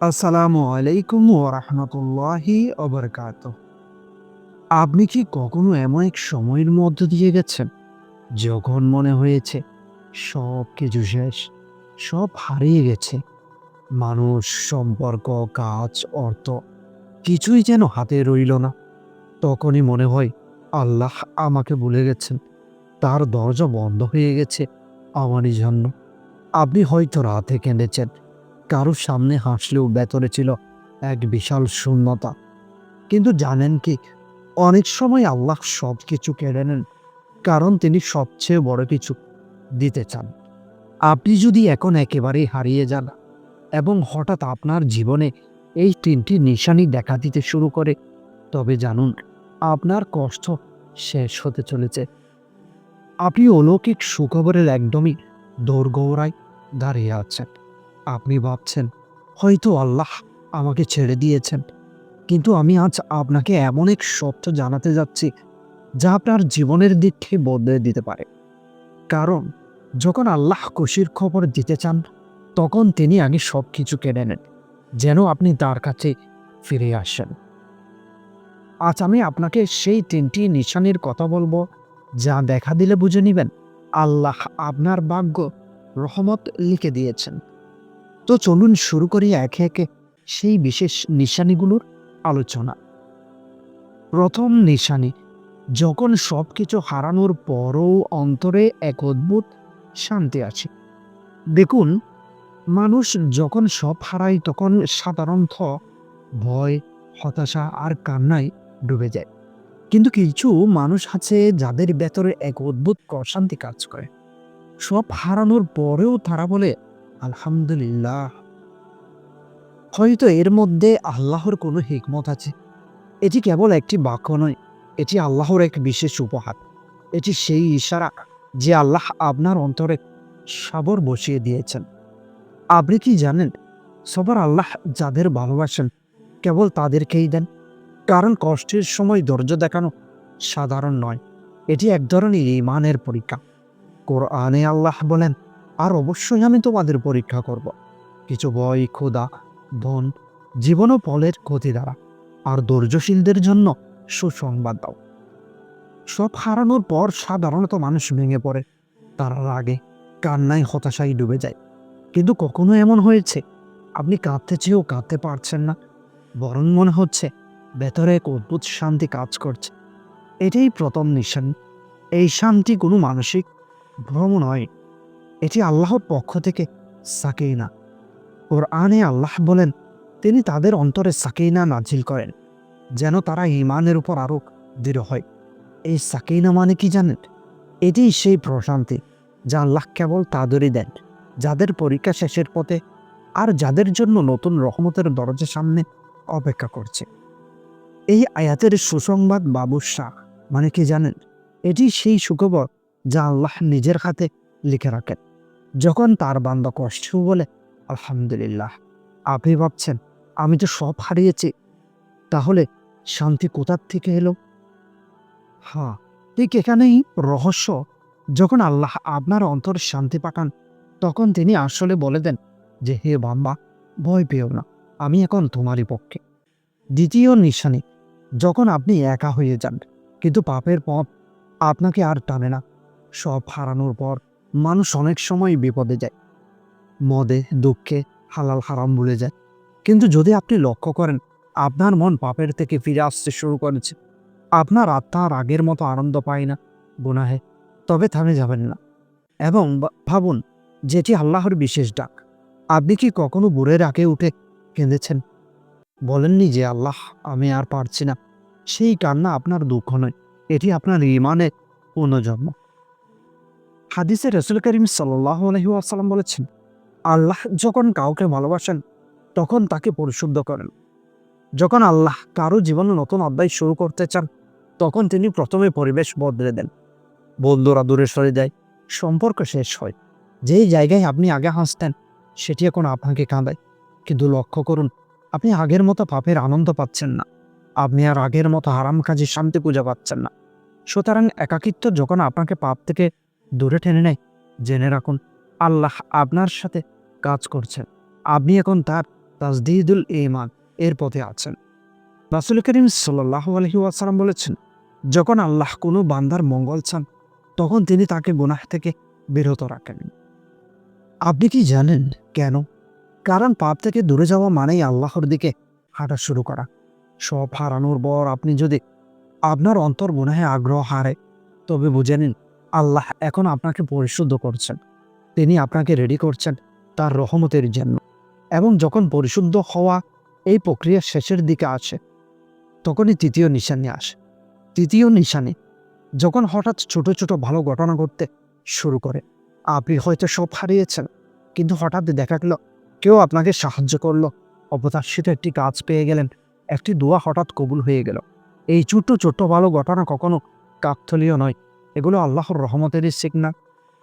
আসসালামু আলাইকুম ওরহমতুল্লাহি অবরকাত আপনি কি কখনো এমন এক সময়ের মধ্য দিয়ে গেছেন যখন মনে হয়েছে সব কিছু শেষ, সব হারিয়ে গেছে? মানুষ, সম্পর্ক, কাজ, অর্থ কিছুই যেন হাতে রইল না। তখনই মনে হয় আল্লাহ আমাকে ভুলে গেছেন। তার দরজা বন্ধ হয়ে গেছে আমারই জন্য। আপনি হয়তো রাতে কেঁদেছেন কারোর সামনে হাসলেও ভেতরে ছিল এক বিশাল শূন্যতা। কিন্তু জানেন কি, অনেক সময় আল্লাহ সব কিছু কেড়ে নেন, কারণ তিনি সবচেয়ে বড় কিছু দিতে চান। আপনি যদি এখন একেবারেই হারিয়ে যান এবং হঠাৎ আপনার জীবনে এই তিনটি নিশানি দেখা দিতে শুরু করে, তবে জানুন, আপনার কষ্ট শেষ হতে চলেছে। আপনি অলৌকিক সুখবরের একদমই দোরগৌড়ায় দাঁড়িয়ে আছেন। আপনি ভাবছেন, হয়তো আল্লাহ আমাকে ছেড়ে দিয়েছেন। কিন্তু আমি আজ আপনাকে এমন এক সত্য জানাতে যাচ্ছি, যা আপনার জীবনের দিককে বদলে দিতে পারে। কারণ, যখন আল্লাহ খুশির খবর দিতে চান, তখন তিনি আগে সব কিছু কেড়ে নেন, যেন আপনি তার কাছে ফিরে আসেন। আজ আমি আপনাকে সেই তিনটি নিশানির কথা বলব, যা দেখা দিলে বুঝে নেবেন, আল্লাহ আপনার ভাগ্য রহমত লিখে দিয়েছেন। তো চলুন শুরু করি একে একে সেই বিশেষ নিশানিগুলোর আলোচনা। প্রথম নিশানি, যখন সব কিছু হারানোর পরও অন্তরে এক অদ্ভুত শান্তি আছে। দেখুন, মানুষ যখন সব হারায় তখন সাধারণত ভয়, হতাশা আর কান্নায় ডুবে যায়। কিন্তু কিছু মানুষ আছে যাদের ভেতরে এক অদ্ভুত প্রশান্তি কাজ করে। সব হারানোর পরেও তারা বলে আলহামদুলিল্লাহ। হয়তো এর মধ্যে আল্লাহর কোনো হিকমত আছে। এটি কেবল একটি বাক্য নয়, এটি আল্লাহর এক বিশেষ উপহার। এটি সেই ইশারা যে আল্লাহ আপনার অন্তরে সাবর বসিয়ে দিয়েছেন। আপনি কি জানেন, সবার আল্লাহ যাদের ভালোবাসেন, কেবল তাদেরকেই দেন? কারণ কষ্টের সময় ধৈর্য দেখানো সাধারণ নয়, এটি এক ধরনের ইমানের পরীক্ষা। কোরআনে আল্লাহ বলেন আর অবশ্যই আমি তোমাদের পরীক্ষা করব। কিছু ভয় ক্ষুদা ধন, জীবন ও ফলের ক্ষতি দ্বারা। আর ধৈর্যশীলদের জন্য সুসংবাদ দাও। সব হারানোর পর সাধারণত মানুষ ভেঙে পড়ে। তারা রাগে, কান্নায় হতাশায় ডুবে যায়। কিন্তু কখনো এমন হয়েছে, আপনি কাঁদতে চেয়েও কাঁদতে পারছেন না। বরং মনে হচ্ছে, ভেতরে এক অদ্ভুত শান্তি কাজ করছে। এটাই প্রথম নিশান। এই শান্তি কোনো মানসিক ভ্রম নয়। এটি আল্লাহর পক্ষ থেকে সাকেইনা ওর আনে আল্লাহ বলেন, তিনি তাদের অন্তরে সাকেইনা নাজিল করেন, যেন তারা ইমানের উপর আরও দৃঢ় হয়। এই সাকেইনা মানে কি জানেন? এটি সেই প্রশান্তি যা আল্লাহ কেবল তাদেরই দেন, যাদের পরীক্ষা শেষের পথে আর যাদের জন্য নতুন রহমতের দরজা সামনে অপেক্ষা করছে। এই আয়াতের সুসংবাদ বাবুশাহ মানে কি জানেন? এটি সেই সুখবর যা আল্লাহ নিজের হাতে লিখে রাখেন। যখন তার বান্দা কষ্ট বলে, আলহামদুলিল্লাহ, আপনি ভাবছেন আমি তো সব হারিয়েছি, তাহলে শান্তি কোথার থেকে এলো? হ্যাঁ ঠিক এখানেই রহস্য। যখন আল্লাহ আপনার অন্তর শান্তি পাঠান, তখন তিনি আসলে বলে দেন যে, হে বাম্বা ভয় পেও না, আমি এখন তোমারই পক্ষে। দ্বিতীয় নিশানি, যখন আপনি একা হয়ে যান, কিন্তু পাপের পথ আপনাকে আর টানে না, সব হারানোর পর মানুষ অনেক সময় বিপদে যায়। মদে, দুঃখে, হালাল হারাম ভুলে যায়। কিন্তু যদি আপনি লক্ষ্য করেন, আপনার মন পাপের থেকে ফিরে আসতে শুরু করেছে। আপনার আত্মা আর আগের মতো আনন্দ পায় না, গুনাহে। তবে থামে যাবেন না। এবং ভাবুন, যেটি আল্লাহর বিশেষ ডাক। আপনি কি কখনো বুড়ের আগে উঠে কেঁদেছেন? বলেননি যে, আল্লাহ, আমি আর পারছি না। সেই কান্না আপনার দুঃখ নয়। এটি আপনার ইমানের পুনর্জন্ম। হাদিসে রসুল করিম সাল্লাহ আলহি আসালাম বলেছেন, আল্লাহ যখন কাউকে ভালোবাসেন, তখন তাকে পরিশুদ্ধ করেন। যখন আল্লাহ কারও জীবনে নতুন অধ্যায় শুরু করতে চান, তখন তিনি প্রথমে পরিবেশ বদলে দেন। বন্ধুরা দূরে সরে যায়, সম্পর্ক শেষ হয়। যেই জায়গায় আপনি আগে হাসতেন, সেটি এখন আপনাকে কাঁদায়। কিন্তু লক্ষ্য করুন, আপনি আগের মতো পাপের আনন্দ পাচ্ছেন না। আপনি আর আগের মতো আরাম কাজে শান্তি পূজা পাচ্ছেন না। সুতরাং একাকিত্ব যখন আপনাকে পাপ থেকে দূরে টেনে নেয়। জেনে রাখুন, আল্লাহ আপনার সাথে কাজ করছেন। আপনি এখন তার তাজদিদুল ইমান এর পথে আছেন। রাসুল করিম সাল্লাহ আলহি ওয়াসালাম বলেছেন, যখন আল্লাহ কোনো বান্দার মঙ্গল চান, তখন তিনি তাকে গুনাহ থেকে বিরত রাখেন। আপনি কি জানেন কেন? কারণ পাপ থেকে দূরে যাওয়া মানেই আল্লাহর দিকে হাঁটা শুরু করা। সব হারানোর পর আপনি যদি আপনার অন্তর গুনাহে আগ্রহ হারে, তবে বুঝে নিন আল্লাহ এখন আপনাকে পরিশুদ্ধ করছেন। তিনি আপনাকে রেডি করছেন তার রহমতের জন্য। এবং যখন পরিশুদ্ধ হওয়া এই প্রক্রিয়ার শেষের দিকে আসে, তখনই তৃতীয় নিশানি আসে। তৃতীয় নিশানি যখন হঠাৎ ছোট ছোট ভালো ঘটনা ঘটতে শুরু করে, আপনি হয়তো সব হারিয়েছেন, কিন্তু হঠাৎ দেখা গেল, কেউ আপনাকে সাহায্য করল অপ্রত্যাশিত একটি কাজ পেয়ে গেলেন, একটি দোয়া হঠাৎ কবুল হয়ে গেল। এই ছোট্ট ছোট্ট ভালো ঘটনা কখনো কাকথলীয় নয়। এগুলো আল্লাহর রহমতেরই সিগনাল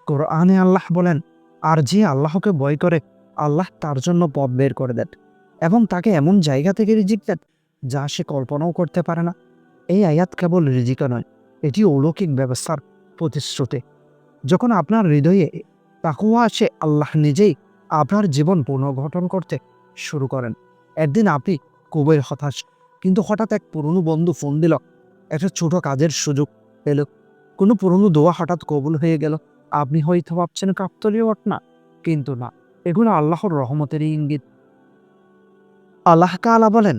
কোরআনে আল্লাহ বলেন, আর যে আল্লাহকে বয় করে, আল্লাহ তার জন্য পথ বের করে দেন এবং তাকে এমন জায়গা থেকে রিজিক দেন যা সে কল্পনাও করতে পারে না। এই আয়াত কেবল রিজিকা নয়, এটি অলৌকিক ব্যবস্থার প্রতিশ্রুতি। যখন আপনার হৃদয়ে তাকুয়া আসে, আল্লাহ নিজেই আপনার জীবন পুনর্গঠন করতে শুরু করেন। একদিন আপনি খুবই হতাশ, কিন্তু হঠাৎ এক পুরনো বন্ধু ফোন দিল, একটা ছোট কাজের সুযোগ পেল। কোনো পুরনো দোয়া হঠাৎ কবুল হয়ে গেল। আপনি হয়তো ভাবছেন কাকতলীয় ঘটনা কিন্তু না, এগুলো আল্লাহর রহমতেরই ইঙ্গিত। আল্লাহ কালা বলেন,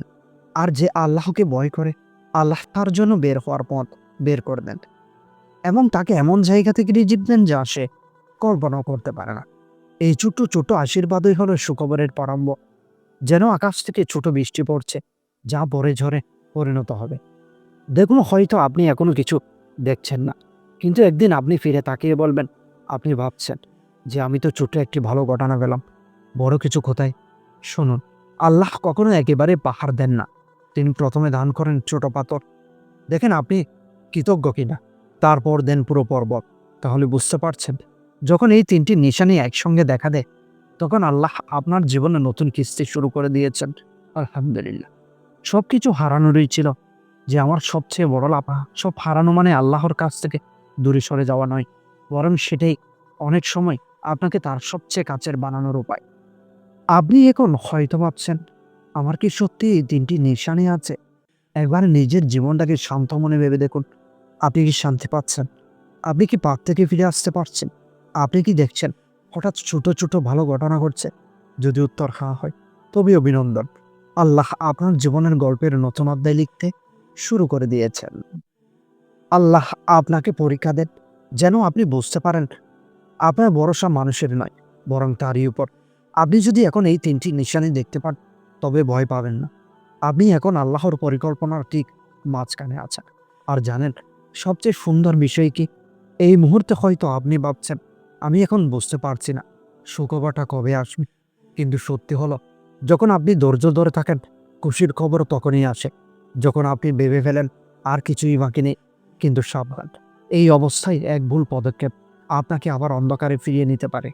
আর যে আল্লাহকে ভয় করে, আল্লাহ তার জন্য বের হওয়ার পথ বের করে দেন। এবং তাকে এমন জায়গা থেকে রিজিক দেন যা সে কল্পনাও করতে পারে না। এই ছোট্ট ছোট আশীর্বাদই হলো সুখবরের প্রারম্ভ। যেন আকাশ থেকে ছোট বৃষ্টি পড়ছে, যা পরে ঝরে পরিণত হবে। দেখুন, হয়তো আপনি এখনও কিছু দেখছেন না। কিন্তু একদিন আপনি ফিরে তাকিয়ে বলবেন, আপনি ভাবছেন যে আমি তো ছোট্ট একটি ভালো ঘটনা পেলাম। বড় কিছু কোথায়? শুনুন, আল্লাহ কখনো একেবারে পাহাড় দেন না। তিনি প্রথমে দান করেন ছোট পাথর। দেখেন আপনি কৃতজ্ঞ কিনা। তারপর দেন পুরো পর্বত। তাহলে বুঝতে পারছেন, যখন এই তিনটি নিশানি একসঙ্গে দেখা দেয়, তখন আল্লাহ আপনার জীবনে নতুন কিস্তি শুরু করে দিয়েছেন। আলহামদুলিল্লাহ। সব কিছু হারানোরই ছিল যে আমার সবচেয়ে বড় লাভ, সব হারানো মানে আল্লাহর কাছ থেকে দূরে সরে যাওয়া নয়, বরং সেটাই অনেক সময় আপনাকে তার সবচেয়ে কাছের বানানোর উপায়। আপনি এখন হয়তো ভাবছেন, আমার কি সত্যি এই তিনটি নিশানি আছে? একবার নিজের জীবনটাকে শান্ত মনে ভেবে দেখুন, আপনি কি শান্তি পাচ্ছেন? আপনি কি পাপ থেকে ফিরে আসতে পারছেন? আপনি কি দেখছেন, হঠাৎ ছোট ছোট ভালো ঘটনা ঘটছে? যদি উত্তর হা হয়, তবে অভিনন্দন। আল্লাহ আপনার জীবনের গল্পের নতুন অধ্যায় লিখতে শুরু করে দিয়েছেন। আল্লাহ আপনাকে পরীক্ষা দেন যেন আপনি বুঝতে পারেন আপনার ভরসা মানুষের নয়, বরং তারই উপর। আপনি যদি এখন এই তিনটি নিশানি দেখতে পান, তবে ভয় পাবেন না। আপনি এখন আল্লাহর পরিকল্পনার ঠিক মাঝখানে আছেন। আর জানেন, সবচেয়ে সুন্দর বিষয় কি? এই মুহূর্তে হয়তো আপনি ভাবছেন, আমি এখন বুঝতে পারছি না, সুখবরটা কবে আসবে? কিন্তু সত্যি হলো, যখন আপনি ধৈর্য ধরে থাকেন, খুশির খবর তখনই আসে। যখন আপনি ভেবে ফেলেন, আর কিছুই বাকি নেই। কিন্তু সাবধান। এই অবস্থায় এক ভুল পদক্ষেপ আপনাকে আবার অন্ধকারে ফিরিয়ে নিতে পারে।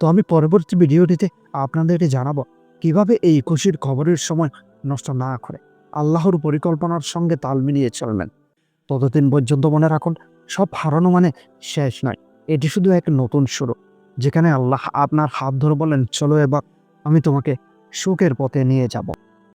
তো আমি পরবর্তী ভিডিওটিতে আপনাদের জানাব কীভাবে এই খুশির খবরের সময় নষ্ট না করে আল্লাহর পরিকল্পনার সঙ্গে তাল মিলিয়ে চলবেন। ততদিন পর্যন্ত মনে রাখুন, সব হারানো মানে শেষ নয়। এটি শুধু এক নতুন শুরু, যেখানে আল্লাহ আপনার হাত ধরে বলেন, চলো এবার আমি তোমাকে সুখের পথে নিয়ে যাব।